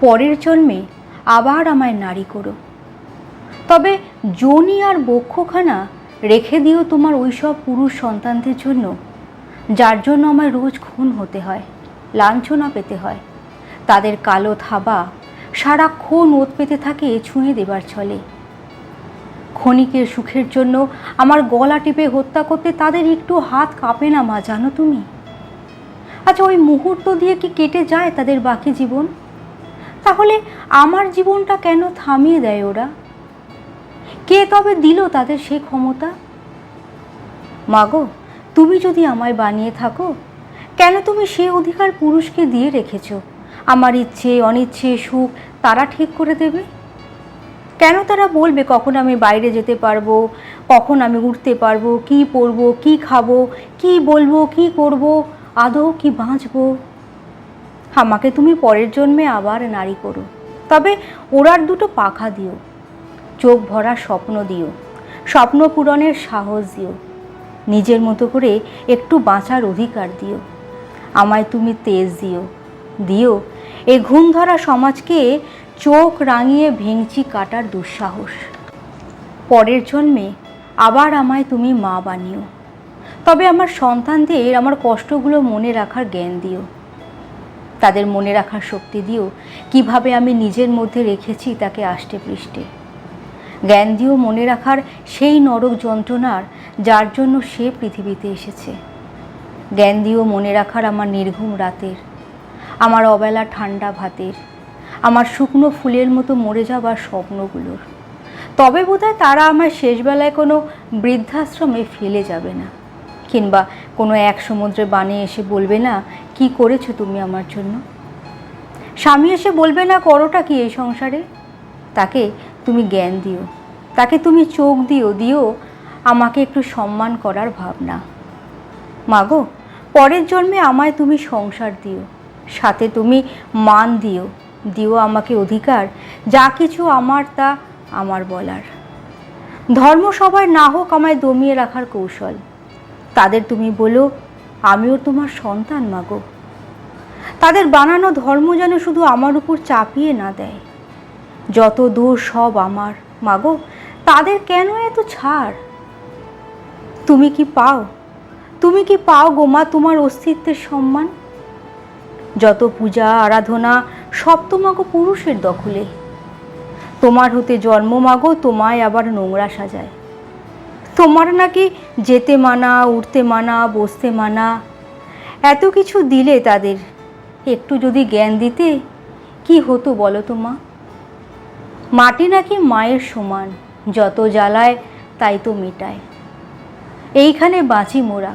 পরের জন্মে আবার আমায় নারী করো। তবে জনি আর বক্ষখানা রেখে দিও তোমার ওইসব পুরুষ সন্তানদের জন্য, যার জন্য আমায় রোজ খুন হতে হয়, লাঞ্ছনা পেতে হয়। তাদের কালো থাবা সারাক্ষণ ওত পেতে থাকে ছুঁয়ে দেবার ছলে। ক্ষণিকের সুখের জন্য আমার গলা টিপে হত্যা করতে তাদের একটু হাত কাঁপে না মা, জানো তুমি? আচ্ছা ওই মুহূর্ত দিয়ে কি কেটে যায় তাদের বাকি জীবন? তাহলে আমার জীবনটা কেন থামিয়ে দেয় ওরা? কে তবে দিল তাদের সেই ক্ষমতা? মাগো, তুমি যদি আমায় বানিয়ে থাকো, কেন তুমি সে অধিকার পুরুষকে দিয়ে রেখেছ? আমার ইচ্ছে, অনিচ্ছে, সুখ তারা ঠিক করে দেবে? কেন তারা বলবে কখন আমি বাইরে যেতে পারব, কখন আমি উঠতে পারব, কি পরবো, কি খাব, কি বলব, কি করব, আদৌ কি বাঁচবো? আমাকে তুমি পরের জন্মে আবার নারী করো। তবে ওরার দুটো পাখা দিও। চোখ ভরা স্বপ্ন দিও। স্বপ্ন পূরণের সাহস দিও। নিজের মতো করে একটু বাঁচার অধিকার দিও। আমায় তুমি তেজ দিও। দিও, এ ঘুম ধরা সমাজকে চোখ রাঙিয়ে ভেঙচি কাটার দুঃসাহস। পরের জন্মে আবার আমায় তুমি মা বানিও। তবে আমার সন্তানদের আমার কষ্টগুলো মনে রাখার জ্ঞান দিও। তাদের মনে রাখার শক্তি দিও। কীভাবে আমি নিজের মধ্যে রেখেছি তাকে আষ্টে পৃষ্ঠে জ্ঞান দিও মনে রাখার সেই নরক যন্ত্রণার যার জন্য সে পৃথিবীতে এসেছে। জ্ঞান দিও মনে রাখার আমার নির্ঘুম রাতের, আমার অবেলা ঠান্ডা ভাতের, আমার শুকনো ফুলের মতো মরে যাবার স্বপ্নগুলোর। তবে বোধহয় তারা আমার শেষবেলায় কোনো বৃদ্ধাশ্রমে ফেলে যাবে না। কিংবা কোনো এক সমুদ্রে বানে এসে বলবে, না, কি করেছ তুমি আমার জন্য? স্বামী এসে বলবে, না, করোটা কি এই সংসারে? তাকে তুমি জ্ঞান দিও, তাকে তুমি চোখ দিও দিও, আমাকে একটু সম্মান করার ভাবনা। মাগো পরের জন্মে আমায় তুমি সংসার দিও, সাথে তুমি মান দিও দিও আমাকে অধিকার, যা কিছু আমার তা আমার বলার। ধর্ম সবাই না হোক আমায় দমিয়ে রাখার কৌশল তাদের তুমি বলো, আমিও তোমার সন্তান মাগো তাদের বানানো ধর্ম যেন শুধু আমার উপর চাপিয়ে না দেয়। যত দোষ সব আমার মাগো তাদের কেন এত ছাড়? তুমি কি পাও? তুমি কি পাও গো মা তোমার অস্তিত্বের সম্মান? যত পূজা, আরাধনা, সব তো মাগো পুরুষের দখলে। তোমার হতে জন্ম মাগো তোমায় আবার নোংরা সাজায়। তোমার নাকি যেতে মানা উঠতে মানা, বসতে মানা। এত কিছু দিলে তাদের। একটু যদি জ্ঞান দিতে, কি হতো বলো তো মা? মাটি নাকি মায়ের সমান, যত জ্বালায় তাই তো মেটায়। এইখানে বাঁচি মোরা।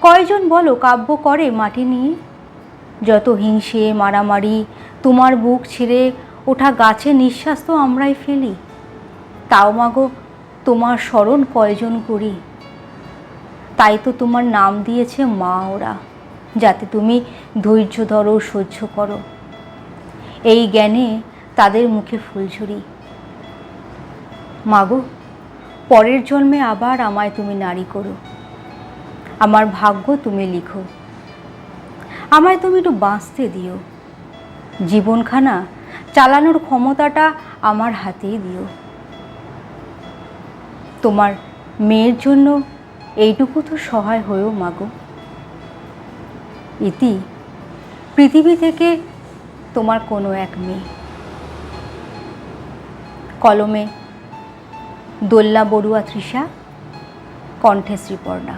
কয়জন বলো কাব্য করে মাটি নিয়ে? যত হিংসে, মারামারি, তোমার বুক ছিঁড়ে ওঠা গাছে নিঃশ্বাস তো আমরাই ফেলি। তাও মাগো তোমার স্মরণ কয়জন করি? তাই তো তোমার নাম দিয়েছে মা ওরা, যাতে তুমি ধৈর্য ধরো, সহ্য করো। এই জ্ঞানে তাদের মুখে ফুলঝুরি মাগো, পরের জন্মে আবার আমায় তুমি নারী করো। আমার ভাগ্য তুমি লিখো। আমায় তুমি একটু বাঁচতে দিও। জীবনখানা চালানোর ক্ষমতাটা আমার হাতেই দিও। তোমার মেয়ের জন্য এইটুকু তো সহায় হয়েও মাগো ইতি, পৃথিবী থেকে তোমার কোনো এক মেয়ে। কলমে দোল্লা বড়ুয়া তৃষা, কণ্ঠে শ্রীপর্ণা।